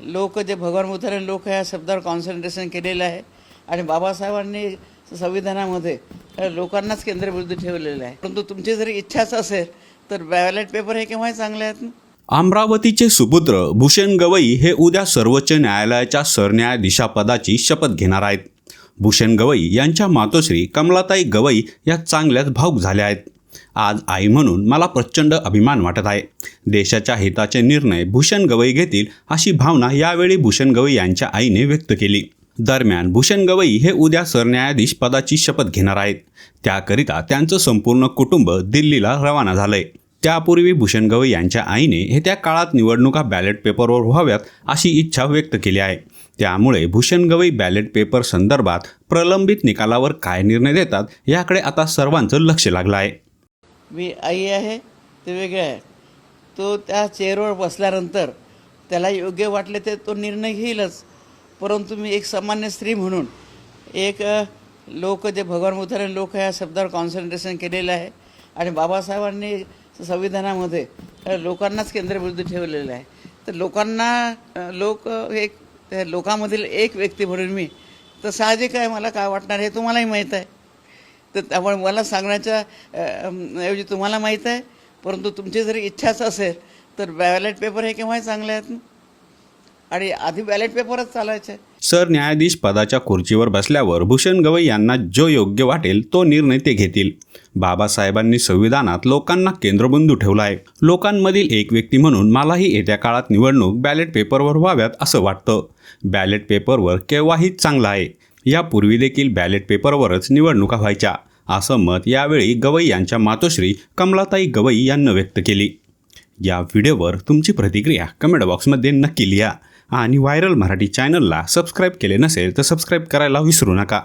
लोक जे भगवान बुद्धाने लोक या शब्दावर कॉन्सन्ट्रेशन केलेलं आहे. आणि बाबासाहेबांनी संविधानामध्ये लोकांनाच केंद्रबिंदू ठेवलेलं आहे. परंतु तुमची जर इच्छाच असेल तर बॅलेट पेपर हे केव्हाही चांगले आहेत ना? अमरावतीचे सुपुत्र भूषण गवई हे उद्या सर्वोच्च न्यायालयाच्या सरन्यायाधीशापदाची शपथ घेणार आहेत. भूषण गवई यांच्या मातोश्री कमलाताई गवई या चांगल्याच भाऊक झाल्या आहेत. आज आई म्हणून मला प्रचंड अभिमान वाटत आहे. देशाच्या हिताचे निर्णय भूषण गवई घेतील अशी भावना यावेळी भूषण गवई यांच्या आईने व्यक्त केली. दरम्यान भूषण गवई हे उद्या सरन्यायाधीश पदाची शपथ घेणार आहेत. त्याकरिता त्यांचं संपूर्ण कुटुंब दिल्लीला रवाना झालंय. त्यापूर्वी भूषण गवई यांच्या आईने येत्या काळात निवडणुका बॅलेट पेपरवर व्हाव्यात अशी इच्छा व्यक्त केली आहे. त्यामुळे भूषण गवई बॅलेट पेपर संदर्भात प्रलंबित निकालावर काय निर्णय देतात याकडे आता सर्वांचं लक्ष लागलं आहे. मी आई आहे ते वेगळे आहे. तो त्या चेअरवर बसल्यानंतर त्याला योग्य वाटले ते तो निर्णय घेईलच. परंतु मी एक सामान्य स्त्री म्हणून एक लोक जे भगवान बुद्धाने लोक ह्या शब्दावर कॉन्सन्ट्रेशन केलेलं आहे आणि बाबासाहेबांनी संविधानामध्ये लोकांनाच केंद्रबिंदू ठेवलेलं आहे. तर लोकांना लोक एक लोकांमधील एक व्यक्ती म्हणून मी तर साहजिक आहे मला काय वाटणार हे तुम्हालाही माहीत आहे. तर त्यामुळे मला सांगण्याच्या ऐवजी तुम्हाला माहीत आहे परंतु तुमची जर इच्छाच असेल तर बॅलेट पेपर हे केव्हाही चांगले आहेत ना? आणि आधी बॅलेट पेपरच चालायचे. सरन्यायाधीश पदाच्या खुर्चीवर बसल्यावर भूषण गवई यांना जो योग्य वाटेल तो निर्णय ते घेतील. बाबासाहेबांनी संविधानात लोकांना केंद्रबिंदू ठेवला आहे लोकांमधील एक व्यक्ती म्हणून मलाही येत्या काळात निवडणूक बॅलेट पेपरवर व्हाव्यात असं वाटतं. बॅलेट पेपरवर केव्हाही चांगला आहे. यापूर्वी देखील बॅलेट पेपरवरच निवडणुका व्हायच्या. असं मत यावेळी गवई यांच्या मातोश्री कमलाताई गवई यांना व्यक्त केली. या व्हिडिओवर तुमची प्रतिक्रिया कमेंट बॉक्समध्ये नक्की लिहा. आणि व्हायरल मराठी चॅनलला सबस्क्राईब केले नसेल तर सबस्क्राईब करायला विसरू नका.